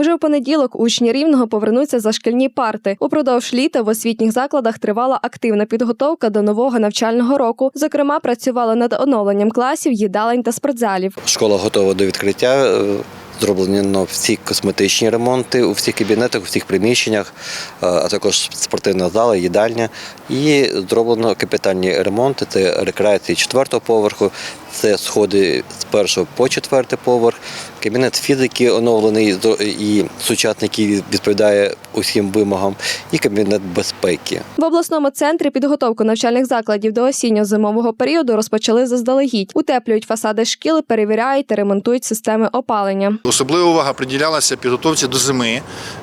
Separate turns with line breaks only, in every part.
Вже в понеділок учні рівного повернуться за шкільні парти. Упродовж літа в освітніх закладах тривала активна підготовка до нового навчального року. Зокрема, працювали над оновленням класів, їдалень та спортзалів.
Школа готова до відкриття. е, Зроблено всі косметичні ремонти у всіх кабінетах, у всіх приміщеннях, е, а також спортивна зала, їдальня. І зроблено капітальні ремонти. Це рекреації четвертого поверху, це сходи з першого по четвертий поверх, кабінет фізики оновлений і сучасний, відповідає усім вимогам, і кабінет безпеки.
В обласному центрі підготовку навчальних закладів до осінньо-зимового періоду розпочали заздалегідь. Утеплюють фасади шкіл, перевіряють та ремонтують системи опалення.
Особлива увага приділялася підготовці до зими.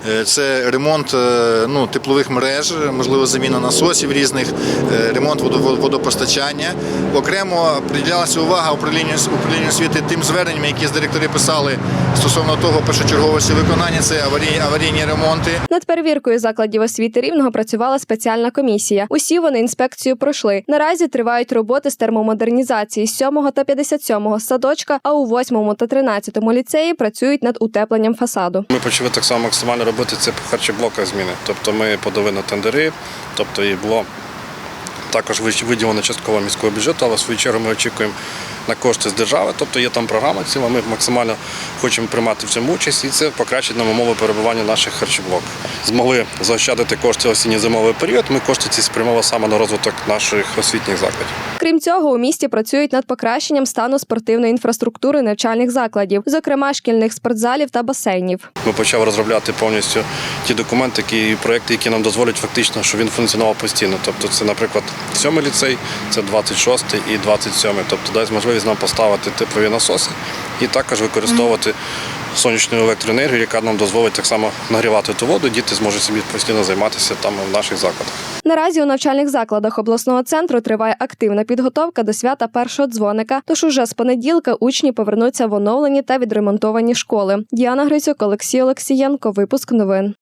Е, Це ремонт е, ну, теплових мереж, можливо, заміна насосів різних, е, ремонт водо- водопостачання. Окремо приділялася увага управлінню, управлінню освіти тим зверненням, які з директори писали стосовно того першочерговості виконання. Це аварійні, аварійні ремонти.
Над перевіркою закладів освіти рівного працювала спеціальна комісія. Усі вони інспекцію пройшли. Наразі тривають роботи з термомодернізації 7 та 57 садочка, а у 8 та 13 ліцеї працюють над утепленням фасаду.
Ми почали так само максимально робити це по харчоблоках зміни. Тобто ми подали на тендери, тобто і було також виділено частково міського бюджету, але в свою чергу ми очікуємо на кошти з держави. Тобто є там програма ціла, ми максимально хочемо приймати в цьому участь, і це покращить нам умови перебування наших харчоблоків. Змогли заощадити кошти осінньо-зимовий період. Ми кошти ці спрямували саме на розвиток наших освітніх закладів.
Крім цього, у місті працюють над покращенням стану спортивної інфраструктури навчальних закладів, зокрема шкільних спортзалів та басейнів.
Ми почали розробляти повністю ті документи, які проекти, які нам дозволять фактично, щоб він функціонував постійно. Тобто, це, наприклад, сьомий ліцей, це 26 і 27. Тобто дасть можливість нам поставити теплові насоси і також використовувати сонячну електроенергію, яка нам дозволить так само нагрівати ту воду. Діти зможуть собі постійно займатися там в наших закладах.
Наразі у навчальних закладах обласного центру триває активна підготовка до свята першого дзвоника. Тож уже з понеділка учні повернуться в оновлені та відремонтовані школи. Діана Грицюк, Олексій Олексієнко. Випуск новин.